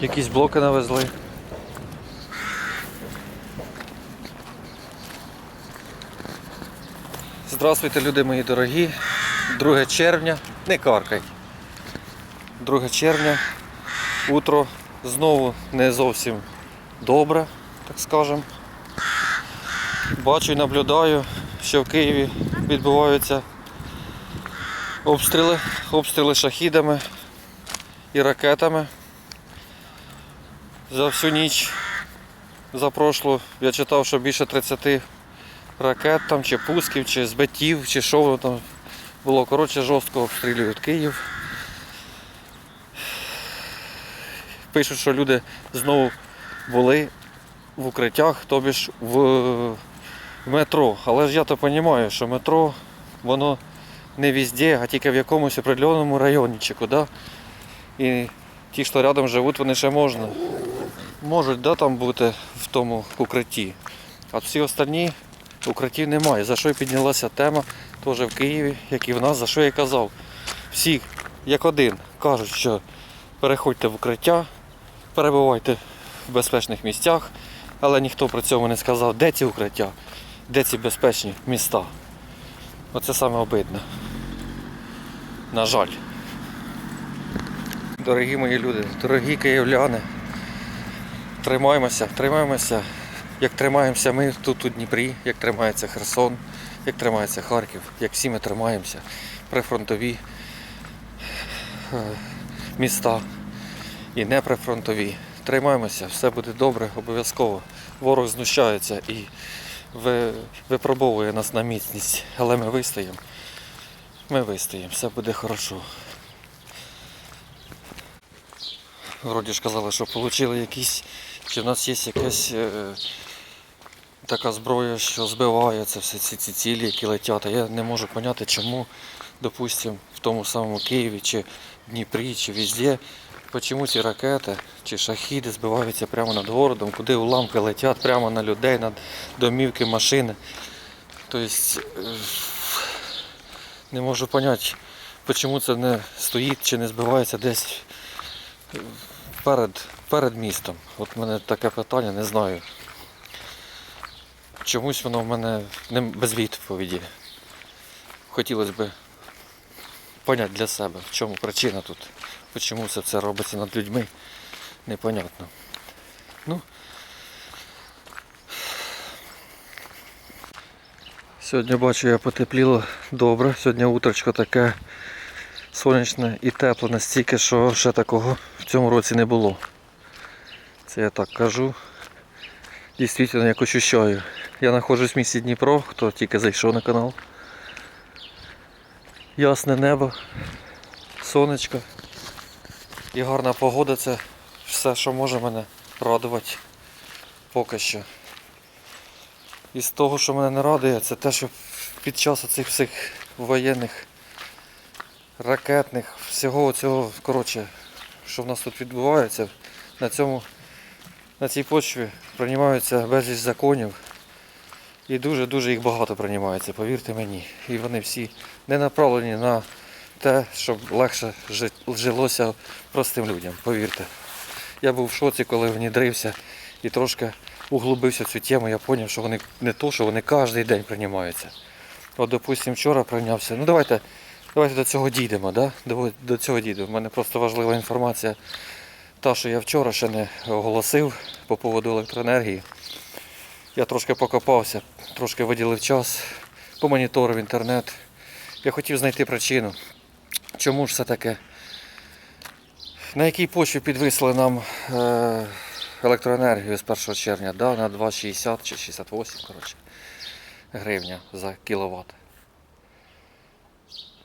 Якісь блоки навезли. Здравствуйте, люди мої дорогі. 2 червня. Не каркай. 2 червня. Утро знову не зовсім добре, так скажем. Бачу і наблюдаю, що в Києві відбуваються обстріли, обстріли шахідами і ракетами. За всю ніч, за прошлу, я читав, що більше 30 ракет там, чи пусків, чи збиттів, чи що воно там було. Коротше, жорстко обстрілюють Київ. Пишуть, що люди знову були в укриттях, тобі ж в, метро. Але ж я то розумію, що метро воно не везде, а тільки в якомусь определеному райончику. Да? І ті, що рядом живуть, вони ще можна. Можуть да, там бути в тому укритті. А всі остальні укриттів немає. За що і піднялася тема теж в Києві, як і в нас, за що я казав. Всі, як один, кажуть, що переходьте в укриття, перебувайте в безпечних місцях, але ніхто при цьому не сказав, де ці укриття, де ці безпечні міста. Оце саме обидно. На жаль. Дорогі мої люди, дорогі київляни, тримаємося, тримаємося, як тримаємося ми тут у Дніпрі, як тримається Херсон, як тримається Харків, як всі ми тримаємося, прифронтові е, міста і не прифронтові. Тримаємося, все буде добре, обов'язково. Ворог знущається і випробовує нас на міцність, але ми вистоїмо. Ми вистоїмо, все буде хорошо. Вроді ж казали, що отримали якісь, чи в нас є якась е, така зброя, що збиває це всі ці, ці цілі, які летять. А я не можу зрозуміти, чому, допустимо, в тому самому Києві, чи Дніпрі, чи везде, чому ці ракети чи шахіди збиваються прямо над городом, куди уламки летять прямо на людей, на домівки, машини. Тобто е, не можу зрозуміти, чому це не стоїть чи не збивається десь перед, перед містом. От в мене таке питання, не знаю. Чомусь воно в мене не без відповіді. Хотілося б поняти для себе, в чому причина тут, чому все це робиться над людьми, непонятно. Ну, Сьогодні бачу, я потепліло добре. Сьогодні утречко таке сонячне і тепле настільки, що ще такого в цьому році не було. Це я так кажу. Дійсно, як ощущаю. Я знаходжусь в місті Дніпро, хто тільки зайшов на канал. Ясне небо, сонечко і гарна погода це все, що може мене радувати поки що. І з того, що мене не радує, це те, що під час цих всіх воєнних ракетних, всього цього, коротше, що в нас тут відбувається, на цьому, на цій почві приймаються безліч законів. І дуже-дуже їх багато приймається, повірте мені. І вони всі не направлені на те, щоб легше жилося простим людям, повірте. Я був в шоці, коли внідрився і трошки углубився в цю тему, я зрозумів, що вони не то, що вони кожен день приймаються. От, допустимо, вчора прийнявся. Ну давайте, давайте до цього дійдемо, да? до, до цього дійдемо. У мене просто важлива інформація, та, що я вчора ще не оголосив по поводу електроенергії. Я трошки покопався, трошки виділив час, помоніторив інтернет. Я хотів знайти причину, чому ж все таке. На якій почві підвисли нам е, електроенергію з 1 червня да, на 2,60 чи 68 коротше, гривня за кіловат.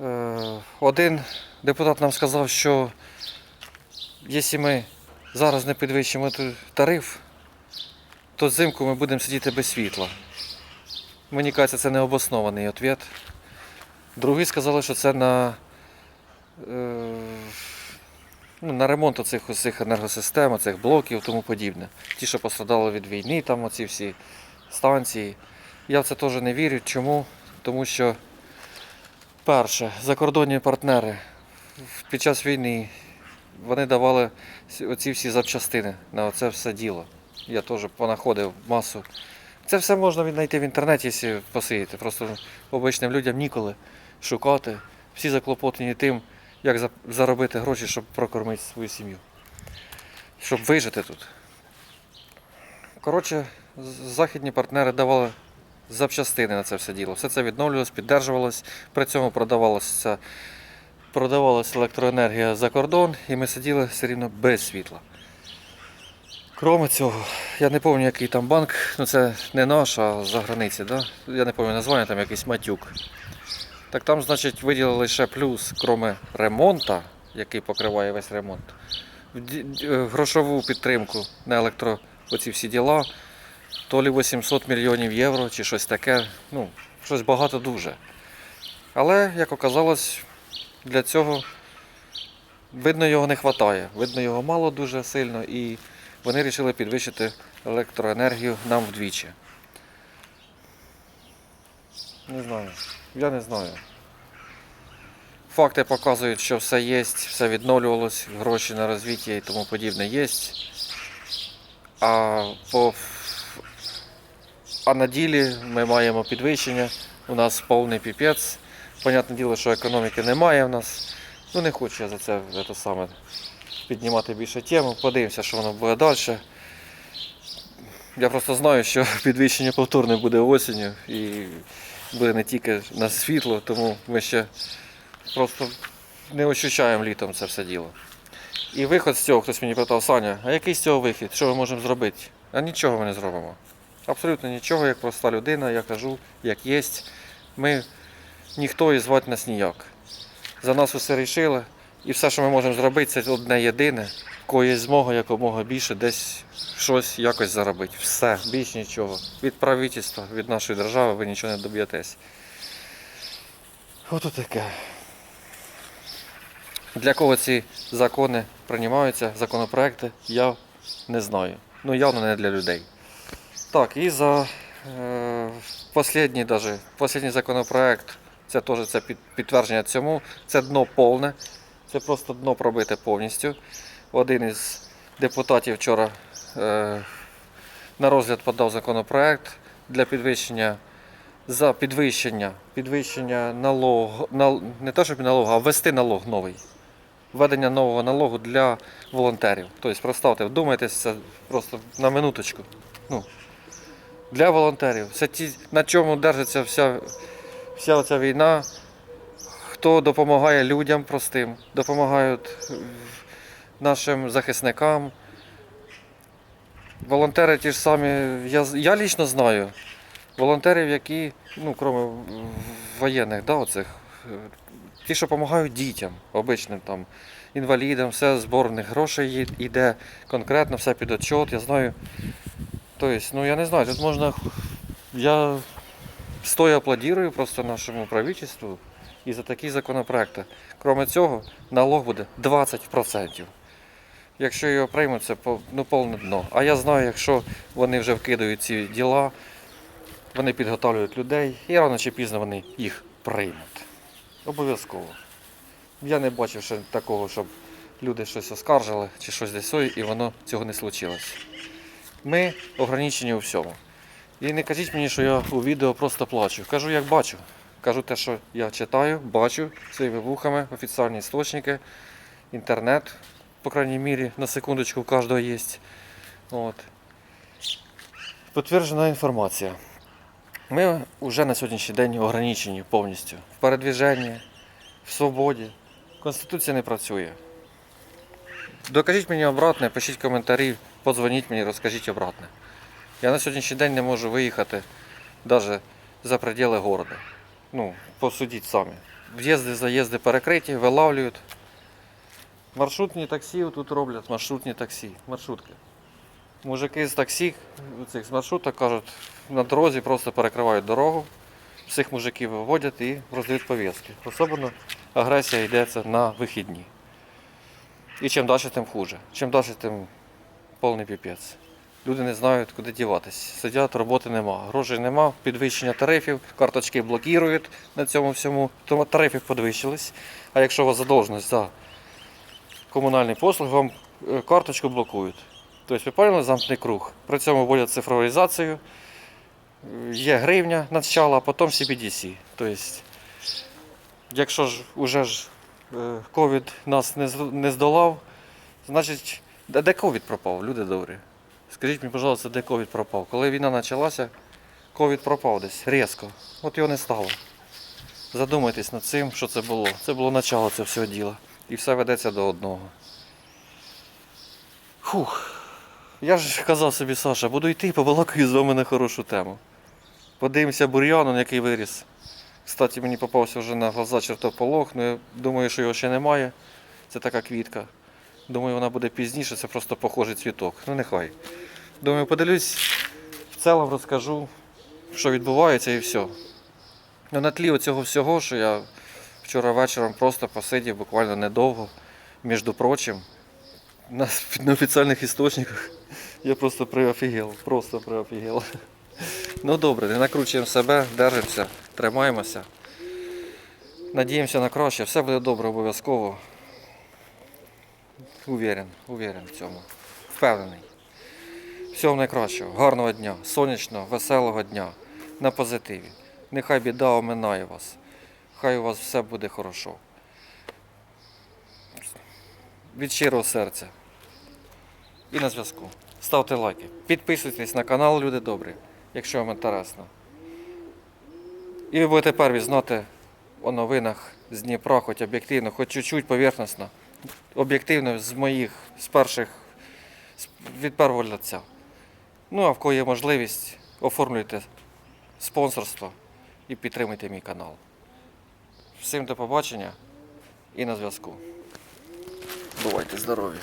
Е, один депутат нам сказав, що якщо ми зараз не підвищимо тариф, то взимку ми будемо сидіти без світла. Мені кажеться, це необоснований відповідь. Другі сказали, що це на ну, на ремонт оцих усіх енергосистем, цих блоків тому подібне. Ті, що пострадали від війни, там оці всі станції. Я в це теж не вірю. Чому? Тому що, перше, закордонні партнери під час війни вони давали оці всі запчастини на оце все діло. Я теж понаходив масу. Це все можна знайти в інтернеті, якщо посидіти. Просто обичним людям ніколи шукати. Всі заклопотані тим, як заробити гроші, щоб прокормити свою сім'ю. Щоб вижити тут. Коротше, західні партнери давали запчастини на це все діло. Все це відновлювалось, піддержувалось, при цьому продавалося, продавалася електроенергія за кордон, і ми сиділи все рівно без світла. Кроме цього, я не пам'ятаю, який там банк, ну це не наш, а за границі, да? я не пам'ятаю названня, там якийсь матюк. Так там, значить, виділили ще плюс, кроме ремонту, який покриває весь ремонт, е, грошову підтримку на електро оці всі діла, то лі 800 мільйонів євро чи щось таке, ну, щось багато дуже. Але, як оказалось, для цього видно його не вистачає. Видно його мало дуже сильно і вони вирішили підвищити електроенергію нам вдвічі. Не знаю. Я не знаю. Факти показують, що все є, все відновлювалось, гроші на розвиття і тому подібне є. А, по... а на ділі ми маємо підвищення. У нас повний піпець. Понятне діло, що економіки немає в нас. Ну не хочу я за це, те саме піднімати більше тему. Подивимося, що воно буде далі. Я просто знаю, що підвищення повторне буде осінню і буде не тільки на світло, тому ми ще просто не ощущаємо літом це все діло. І виход з цього, хтось мені питав, Саня, а який з цього вихід? Що ми можемо зробити? А нічого ми не зробимо. Абсолютно нічого, як проста людина, я кажу, як є. Ми ніхто і звати нас ніяк. За нас усе рішили. І все, що ми можемо зробити, це одне єдине, кого змога якомога більше десь щось якось заробити. Все, більш нічого. Від правительства, від нашої держави ви нічого не доб'єтесь. Ото таке. Для кого ці закони приймаються, законопроекти, я не знаю. Ну, явно не для людей. Так, і за е, останній, даже, останній законопроект, це теж це підтвердження цьому. Це дно повне. Це просто дно пробите повністю. Один із депутатів вчора е, на розгляд подав законопроект для підвищення за підвищення, підвищення налогу, нал, не те, щоб налогу, а ввести налог новий. Введення нового налогу для волонтерів. Тобто, представте, вдумайтесь, це просто на минуточку. Ну, для волонтерів. Це ті, на чому держиться вся, вся оця війна. Хто допомагає людям простим, допомагають нашим захисникам. Волонтери ті ж самі, я, я лічно знаю волонтерів, які, ну, крім воєнних, да, оцих, е, ті, що допомагають дітям, обичним там, інвалідам, все зборних грошей йде конкретно, все під отчет, я знаю. Тобто, ну я не знаю, тут можна. Я стоя аплодирую просто нашому правительству і за такі законопроекти. Крім цього, налог буде 20%. Якщо його приймуть, це ну, повне дно. А я знаю, якщо вони вже вкидають ці діла, вони підготовлюють людей і рано чи пізно вони їх приймуть. Обов'язково. Я не бачив ще такого, щоб люди щось оскаржили чи щось десь і воно цього не случилось. Ми ограничені у всьому. І не кажіть мені, що я у відео просто плачу. Кажу, як бачу. Кажу те, що я читаю, бачу своїми вухами, офіційні істочники, інтернет, по крайній мірі, на секундочку у кожного є. От. Підтверджена інформація. Ми вже на сьогоднішній день ограничені повністю в передвіженні, в свободі. Конституція не працює. Докажіть мені обратне, пишіть коментарі, подзвоніть мені, розкажіть обратне. Я на сьогоднішній день не можу виїхати навіть за пределы города. Ну, посудіть самі. В'їзди, заїзди перекриті, вилавлюють. Маршрутні таксі тут роблять, маршрутні таксі, маршрутки. Мужики з таксі, цих з маршруток кажуть, на дорозі просто перекривають дорогу, всіх мужиків виводять і роздають повістки. Особливо агресія йдеться на вихідні. І чим далі, тим хуже. Чим далі, тим повний піпець. Люди не знають, куди діватись. Сидять, роботи нема, грошей нема, підвищення тарифів, карточки блокують на цьому всьому. Тому тарифи підвищились. А якщо у вас задовженість за комунальні послуги, вам е, карточку блокують. Тобто ви поняли замкнений круг. При цьому вводять цифровізацію, е, є гривня начала, а потім CBDC. Тобто, якщо ж уже ж е, ковід нас не, здолав, значить, де ковід пропав, люди добрі? Скажіть мені, пожалуйста, де ковід пропав? Коли війна почалася, ковід пропав десь різко. От його не стало. Задумайтесь над цим, що це було. Це було начало цього всього діла. І все ведеться до одного. Фух. Я ж казав собі, Саша, буду йти і побалакаю з вами на хорошу тему. Подивимося бур'яном, який виріс. Кстати, мені попався вже на глаза чертополох, ну я думаю, що його ще немає. Це така квітка. Думаю, вона буде пізніше, це просто похожий цвіток. Ну нехай. Думаю, подивлюсь, в цілому розкажу, що відбувається і все. Ну, на тлі цього всього, що я вчора вечором просто посидів буквально недовго, між прочим, на офіційних істочниках. Я просто приофігел, просто приофігел. Ну добре, не накручуємо себе, держимося, тримаємося. Надіємося на краще, все буде добре обов'язково. Уверен, уверен в цьому. Впевнений. Всього найкращого, гарного дня, сонячного, веселого дня, на позитиві. Нехай біда оминає вас. Хай у вас все буде хорошо. Від щирого серця. І на зв'язку. Ставте лайки. Підписуйтесь на канал Люди Добрі, якщо вам інтересно. І ви будете перві знати о новинах з Дніпра, хоч об'єктивно, хоч чуть-чуть поверхностно. Об'єктивно з моїх, з перших, від першого лиця. Ну, а в кого є можливість, оформлюйте спонсорство і підтримуйте мій канал. Всім до побачення і на зв'язку. Бувайте здорові!